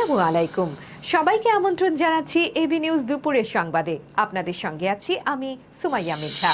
আসসালামু আলাইকুম। সবাইকে আমন্ত্রণ জানাচ্ছি এবি নিউজ দুপুরের সংবাদে। আপনাদের সঙ্গে আছি আমি সুমাইয়া মিঠা।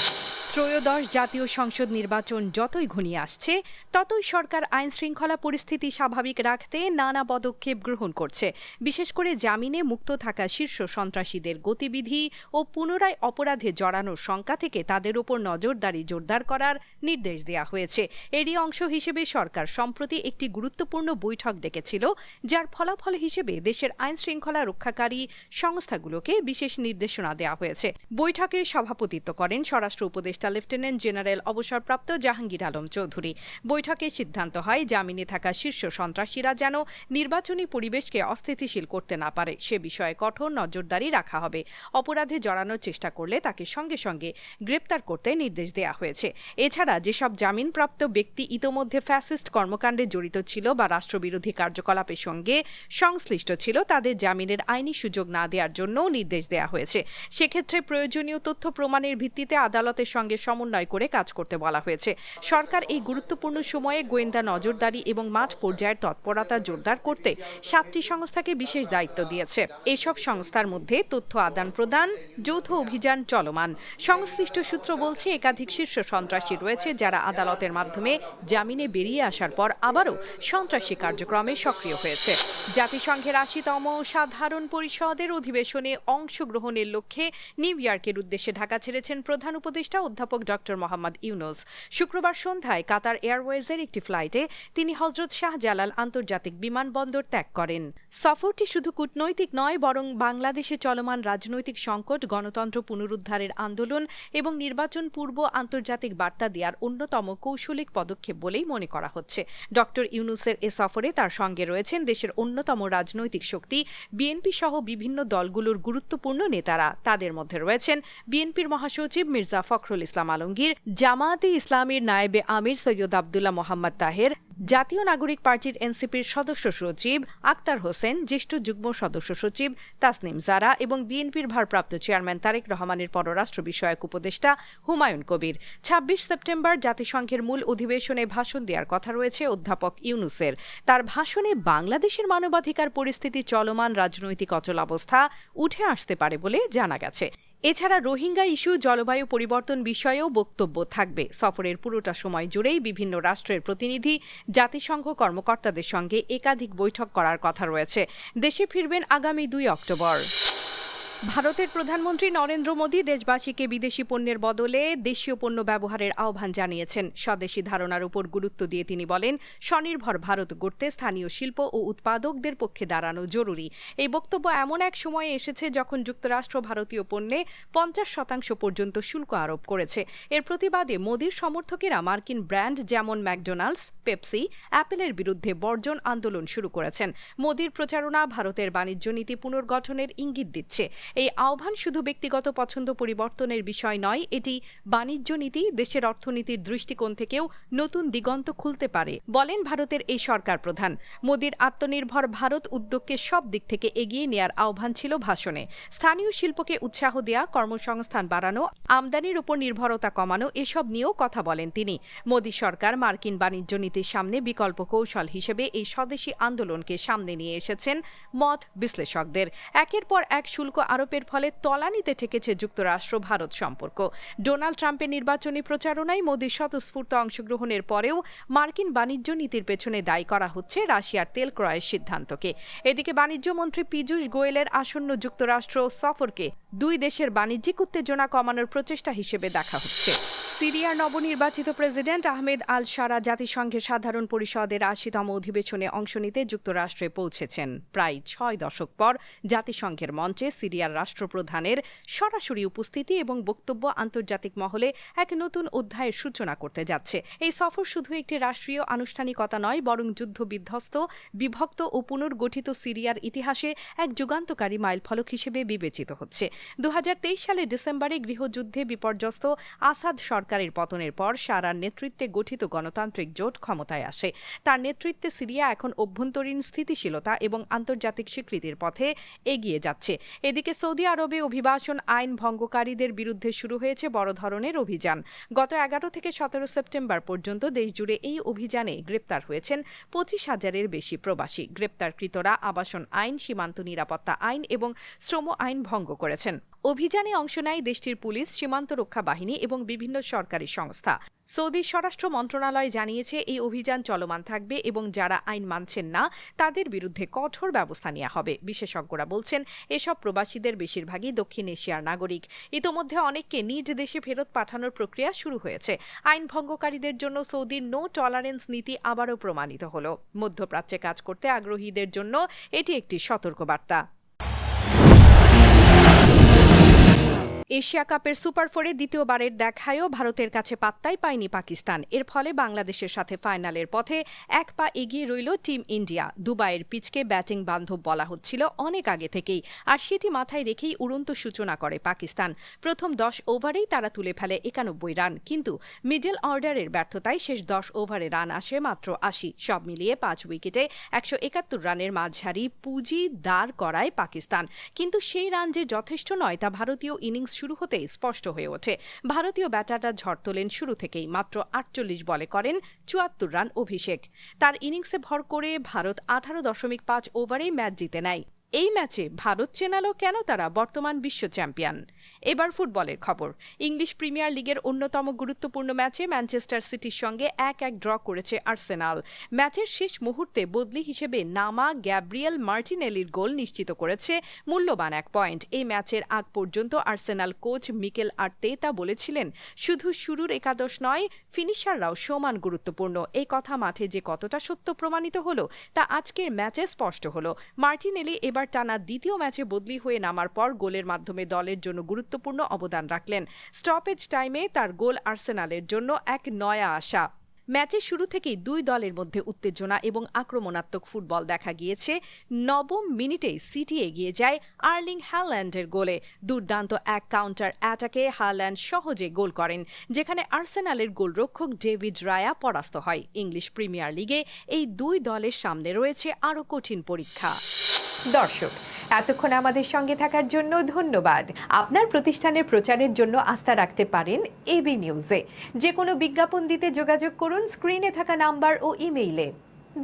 ত্রয়োদশ জাতীয় সংসদ নির্বাচন যতই ঘনিয়ে আসছে, ততই সরকার আইন শৃঙ্খলা পরিস্থিতি স্বাভাবিক রাখতে নানা পদক্ষেপ গ্রহণ করছে। বিশেষ করে জামিনে মুক্ত থাকা শীর্ষ সন্ত্রাসীদের গতিবিধি ও পুনরায় অপরাধে জড়ানোর শঙ্কা থেকে তাদের ওপর নজরদারি জোরদার করার নির্দেশ দেওয়া হয়েছে। এরই অংশ হিসেবে সরকার সম্প্রতি একটি গুরুত্বপূর্ণ বৈঠক ডেকেছিল, যার ফলাফল হিসেবে দেশের আইন শৃঙ্খলা রক্ষাকারী সংস্থাগুলোকে বিশেষ নির্দেশনা দেওয়া হয়েছে। বৈঠকে সভাপতিত্ব করেন স্বরাষ্ট্র উপদেষ্টা লেফটেন্যান্ট জেনারেল অবসরপ্রাপ্ত জাহাঙ্গীর আলম চৌধুরী। বৈঠকে সিদ্ধান্ত হয়, জামিনে থাকা শীর্ষ সন্ত্রাসীরা যেন নির্বাচনী পরিবেশকে অস্থিতিশীল করতে না পারে। সে বিষয়ে কঠোর নজরদারি রাখা হবে। অপরাধে জড়ানোর চেষ্টা করলে তাকে সঙ্গে সঙ্গে গ্রেপ্তার করতে নির্দেশ দেওয়া হয়েছে। এছাড়া যেসব জামিনপ্রাপ্ত ব্যক্তি ইতোমধ্যে ফ্যাসিস্ট কর্মকাণ্ডে জড়িত ছিল বা রাষ্ট্রবিরোধী কার্যকলাপের সঙ্গে সংশ্লিষ্ট ছিল, তাদের জামিনের আইনি সুযোগ না দেওয়ার জন্যও নির্দেশ দেওয়া হয়েছে। সেক্ষেত্রে প্রয়োজনীয় তথ্য প্রমাণের ভিত্তিতে আদালতের সঙ্গে সমন্বয় করে কাজ করতে বলা হয়েছে। সরকার এই গুরুত্বপূর্ণ সময়ে গোয়েন্দা নজরদারি এবং মাঠ পর্যায়ের তৎপরতা জোরদার করতে সাতটি সংস্থাকে বিশেষ দায়িত্ব দিয়েছে। এসব সংস্থার মধ্যে তথ্য আদান প্রদান, যৌথ অভিযান চলমান। সংশ্লিষ্ট সূত্র বলছে, একাধিক শীর্ষ সন্ত্রাসী রয়েছে যারা আদালতের মাধ্যমে জামিনে বেরিয়ে আসার পর আবারও সন্ত্রাসী কার্যক্রমে সক্রিয় হয়েছে। জাতিসংঘের আশিতম সাধারণ পরিষদের অধিবেশনে অংশগ্রহণের লক্ষ্যে নিউ ইয়র্কের উদ্দেশ্যে ঢাকা ছেড়েছেন প্রধান উপদেষ্টা অধ্যাপক ডক্টর মোহাম্মদ ইউনুস। শুক্রবার সন্ধ্যায় কাতার এয়ারওয়েজের একটি ফ্লাইটে তিনি হজরত শাহজালাল আন্তর্জাতিক বিমানবন্দর ত্যাগ করেন। সফরটি শুধু কূটনৈতিক নয়, বরং বাংলাদেশে চলমান রাজনৈতিক সংকট, গণতন্ত্র পুনরুদ্ধারের আন্দোলন এবং নির্বাচন পূর্ব আন্তর্জাতিক বার্তা দেওয়ার অন্যতম কৌশলিক পদক্ষেপ বলেই মনে করা হচ্ছে। ডক্টর ইউনুসের এ সফরে তার সঙ্গে রয়েছেন দেশের অন্যতম রাজনৈতিক শক্তি, বিএনপি সহ বিভিন্ন দলগুলোর গুরুত্বপূর্ণ নেতারা। তাদের মধ্যে রয়েছেন বিএনপির মহাসচিব মির্জা ফখরুল ইসলাম আলমগীর, জামায়াতে ইসলামীর নায়েবে আমির সৈয়দ আবদুল্লাহ মোহাম্মদ তাহের, জাতীয় নাগরিক পার্টির এনসিপির সদস্য সচিব আক্তার হোসেন, জ্যেষ্ঠ যুগ্ম সদস্য সচিব তাসনিম জারা এবং বিএনপির ভারপ্রাপ্ত চেয়ারম্যান তারেক রহমানের পররাষ্ট্র বিষয়ক উপদেষ্টা হুমায়ুন কবির। ছাব্বিশ সেপ্টেম্বর জাতিসংঘের মূল অধিবেশনে ভাষণ দেওয়ার কথা রয়েছে অধ্যাপক ইউনুসের। তার ভাষণে বাংলাদেশের মানবাধিকার পরিস্থিতি চলমান রাজনৈতিক অচলাবস্থা উঠে আসতে পারে বলে জানা গেছে। এছাড়া রোহিঙ্গা ইস্যু, জলবায়ু পরিবর্তন বিষয়েও বক্তব্য থাকবে। সফরের পুরোটা সময় জুড়েই বিভিন্ন রাষ্ট্রের প্রতিনিধি, জাতিসংঘ কর্মকর্তাদের সঙ্গে একাধিক বৈঠক করার কথা রয়েছে। দেশে ফিরবেন আগামী দুই অক্টোবর। ভারতের প্রধানমন্ত্রী নরেন্দ্র মোদী দেশবাসীকে বিদেশি পণ্যের বদলে দেশীয় পণ্য ব্যবহারের আহ্বান জানিয়েছেন। স্বদেশি ধারণার উপর গুরুত্ব দিয়ে তিনি বলেন, স্বনির্ভর ভারত গড়তে স্থানীয় শিল্প ও উৎপাদকদের পক্ষে দাঁড়ানো জরুরি। এই বক্তব্য এমন এক সময়ে এসেছে যখন যুক্তরাষ্ট্র ভারতীয় পণ্যে পঞ্চাশ শতাংশ পর্যন্ত শুল্ক আরোপ করেছে। এর প্রতিবাদে মোদীর সমর্থকেরা মার্কিন ব্র্যান্ড যেমন ম্যাকডোনাল্ডস, পেপসি, অ্যাপেলের বিরুদ্ধে বর্জন আন্দোলন শুরু করেছেন। মোদীর প্রচারণা ভারতের বাণিজ্য নীতি পুনর্গঠনের ইঙ্গিত দিচ্ছে। এই আহ্বান শুধু ব্যক্তিগত পছন্দ পরিবর্তনের বিষয় নয়, এটি বাণিজ্য নীতি, দেশের অর্থনীতির দৃষ্টিকোণ থেকেও নতুন দিগন্ত খুলতে পারে। বলেন ভারতের এই সরকার প্রধান। মোদীর আত্মনির্ভর ভারত উদ্যোগকে সব দিক থেকে এগিয়ে নেয়ার আহ্বান ছিল ভাষণে। স্থানীয় শিল্পকে উৎসাহ দেয়া, কর্মসংস্থান বাড়ানো, আমদানির উপর নির্ভরতা কমানো, এসব নিয়েও কথা বলেন তিনি। মোদী সরকার মার্কিন বাণিজ্য নীতির সামনে বিকল্প কৌশল হিসেবে এই স্বদেশী আন্দোলনকে সামনে নিয়ে এসেছেন মত বিশ্লেষকদের। একের পর এক শুল্ক আরোপের ফলে তলানিতে ঠেকেছে যুক্তরাষ্ট্র, ভারত সম্পর্ক। ডোনাল্ড ট্রাম্পের নির্বাচনী প্রচারণায় মোদীর স্বতঃস্ফূর্ত অংশগ্রহণের পরেও মার্কিন বাণিজ্য নীতির পেছনে দায়ী করা হচ্ছে রাশিয়ার তেল ক্রয়ের সিদ্ধান্তকে। এদিকে বাণিজ্যমন্ত্রী পীযূষ গোয়েলের আসন্ন যুক্তরাষ্ট্র সফরকে দুই দেশের বাণিজ্যিক উত্তেজনা কমানোর প্রচেষ্টা হিসেবে দেখা হচ্ছে। সিরিয়ার নবনির্বাচিত প্রেসিডেন্ট আহমেদ আল সারা জাতিসংঘের সাধারণ পরিষদের আশিতম অধিবেশনে অংশ নিতে যুক্তরাষ্ট্রে পৌঁছেছেন। প্রায় ছয় দশক পর জাতিসংঘের মঞ্চে সিরিয়ার রাষ্ট্রপ্রধানের সরাসরি উপস্থিতি এবং বক্তব্য আন্তর্জাতিক মহলে এক নতুন অধ্যায়ের সূচনা করতে যাচ্ছে। এই সফর শুধু একটি রাষ্ট্রীয় আনুষ্ঠানিকতা নয়, বরং যুদ্ধ বিধ্বস্ত, বিভক্ত ও পুনর্গঠিত সিরিয়ার ইতিহাসে এক যুগান্তকারী মাইলফলক হিসেবে বিবেচিত হচ্ছে। দু সালের ডিসেম্বরে গৃহযুদ্ধে বিপর্যস্ত আসাদ সরকারের পতনের পর সারার নেতৃত্বে গঠিত গণতান্ত্রিক জোট ক্ষমতায় আসে। তার নেতৃত্বে সিরিয়া এখন অভ্যন্তরীণ স্থিতিশীলতা এবং আন্তর্জাতিক স্বীকৃতির পথে এগিয়ে যাচ্ছে। এদিকে সৌদি আরবে অভিবাসন আইন ভঙ্গকারীদের বিরুদ্ধে শুরু হয়েছে বড় ধরনের অভিযান। গত এগারো থেকে সতেরো সেপ্টেম্বর পর্যন্ত দেশজুড়ে এই অভিযানে গ্রেপ্তার হয়েছেন পঁচিশ হাজারের বেশি প্রবাসী। গ্রেপ্তারকৃতরা আবাসন আইন, সীমান্ত নিরাপত্তা আইন এবং শ্রম আইন ভঙ্গ করেছেন। অভিযানে অংশ নেয় দেশটির পুলিশ, সীমান্ত রক্ষা বাহিনী এবং বিভিন্ন সরকারি সংস্থা। সৌদি স্বরাষ্ট্র মন্ত্রণালয় জানিয়েছে, এই অভিযান চলমান থাকবে এবং যারা আইন মানছেন না, তাদের বিরুদ্ধে কঠোর ব্যবস্থা নেওয়া হবে। বিশেষজ্ঞরা বলছেন, এসব প্রবাসীদের বেশিরভাগই দক্ষিণ এশিয়ার নাগরিক। ইতোমধ্যে অনেককে নিজ দেশে ফেরত পাঠানোর প্রক্রিয়া শুরু হয়েছে। আইন ভঙ্গকারীদের জন্য সৌদির নো টলারেন্স নীতি আবারও প্রমাণিত হল। মধ্যপ্রাচ্যে কাজ করতে আগ্রহীদের জন্য এটি একটি সতর্কবার্তা। এশিয়া কাপের সুপার ফোরে দ্বিতীয়বারের দেখায়ও ভারতের কাছে পাত্তাই পায়নি পাকিস্তান। এর ফলে বাংলাদেশের সাথে ফাইনালের পথে এক পা এগিয়ে রইল টিম ইন্ডিয়া। দুবাইয়ের পিচকে ব্যাটিং বান্ধব বলা হচ্ছিল অনেক আগে থেকেই, আর সেটি মাথায় রেখেই উড়ন্ত সূচনা করে পাকিস্তান। প্রথম দশ ওভারেই তারা তুলে ফেলে একানব্বই রান, কিন্তু মিডল অর্ডারের ব্যর্থতায় শেষ দশ ওভারে রান আসে মাত্র আশি। সব মিলিয়ে পাঁচ উইকেটে একশো একাত্তর রানের মাঝারি পুঁজি দাঁড় করায় পাকিস্তান। কিন্তু সেই রান যে যথেষ্ট নয়, তা ভারতীয় ইনিংস শুরু হতেই স্পষ্ট হয়ে ওঠে। ভারতীয় ব্যাটাররা ঝড় তোলেন শুরু থেকেই, মাত্র আটচল্লিশ বলে করেন চুয়াত্তর রান অভিষেক। তার ইনিংসে ভর করে ভারত আঠারো দশমিক পাঁচ ওভারেই ম্যাচ জিতে নেয়। এই ম্যাচে ভারত চেনালো কেন তারা বর্তমান বিশ্ব চ্যাম্পিয়ন? এবার ফুটবলের খবর। ইংলিশ প্রিমিয়ার লিগের অন্যতম গুরুত্বপূর্ণ ম্যাচে ম্যানচেস্টার সিটির সঙ্গে এক এক ড্র করেছে আর্সেনাল। ম্যাচের শেষ মুহূর্তে বদলি হিসেবে নামা গ্যাব্রিয়েল মার্টিনেলির গোল নিশ্চিত করেছে মূল্যবান এক পয়েন্ট। এই ম্যাচের আগ পর্যন্ত আর্সেনাল কোচ মিকেল আর্তেতা বলেছিলেন, শুধু শুরুর একাদশ নয়, ফিনিশাররাও সমান গুরুত্বপূর্ণ। এই কথা মাঠে যে কতটা সত্য প্রমাণিত হলো, তা আজকের ম্যাচে স্পষ্ট হলো। মার্টিনেলি এবার টানা দ্বিতীয় ম্যাচে বদলি হয়ে নামার পর গোলের মাধ্যমে দলের জন্য গুরুত্বপূর্ণ অবদান রাখলেন। স্টপেজ টাইমে তার গোল আর্সেনালের জন্য এক নয়া আশা। ম্যাচের শুরু থেকেই দুই দলের মধ্যে উত্তেজনা এবং আক্রমণাত্মক ফুটবল দেখা গিয়েছে। নবম মিনিটেই সিটি এগিয়ে যায় আর্লিং হ্যাল্যান্ডের গোলে। দুর্দান্ত এক কাউন্টার অ্যাটাকে হ্যাল্যান্ড সহজে গোল করেন, যেখানে আর্সেনালের গোলরক্ষক ডেভিড রায়া পরাস্ত হয়। ইংলিশ প্রিমিয়ার লিগে এই দুই দলের সামনে রয়েছে আরও কঠিন পরীক্ষা। দর্শক, এতক্ষণ আমাদের সঙ্গে থাকার জন্য ধন্যবাদ। আপনার প্রতিষ্ঠানের প্রচারের জন্য আস্থা রাখতে পারেন এবি নিউজে যে কোনো বিজ্ঞাপন দিতে যোগাযোগ করুন স্ক্রিনে থাকা নাম্বার ও ইমেইলে।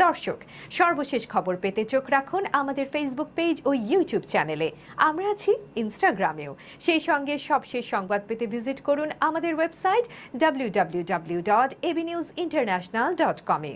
দর্শক, সর্বশেষ খবর পেতে চোখ রাখুন আমাদের ফেসবুক পেজ ও ইউটিউব চ্যানেলে। আমরা আছি ইনস্টাগ্রামেও। সেই সঙ্গে সবশেষ সংবাদ পেতে ভিজিট করুন আমাদের website W W W dot AB news international dot কমে।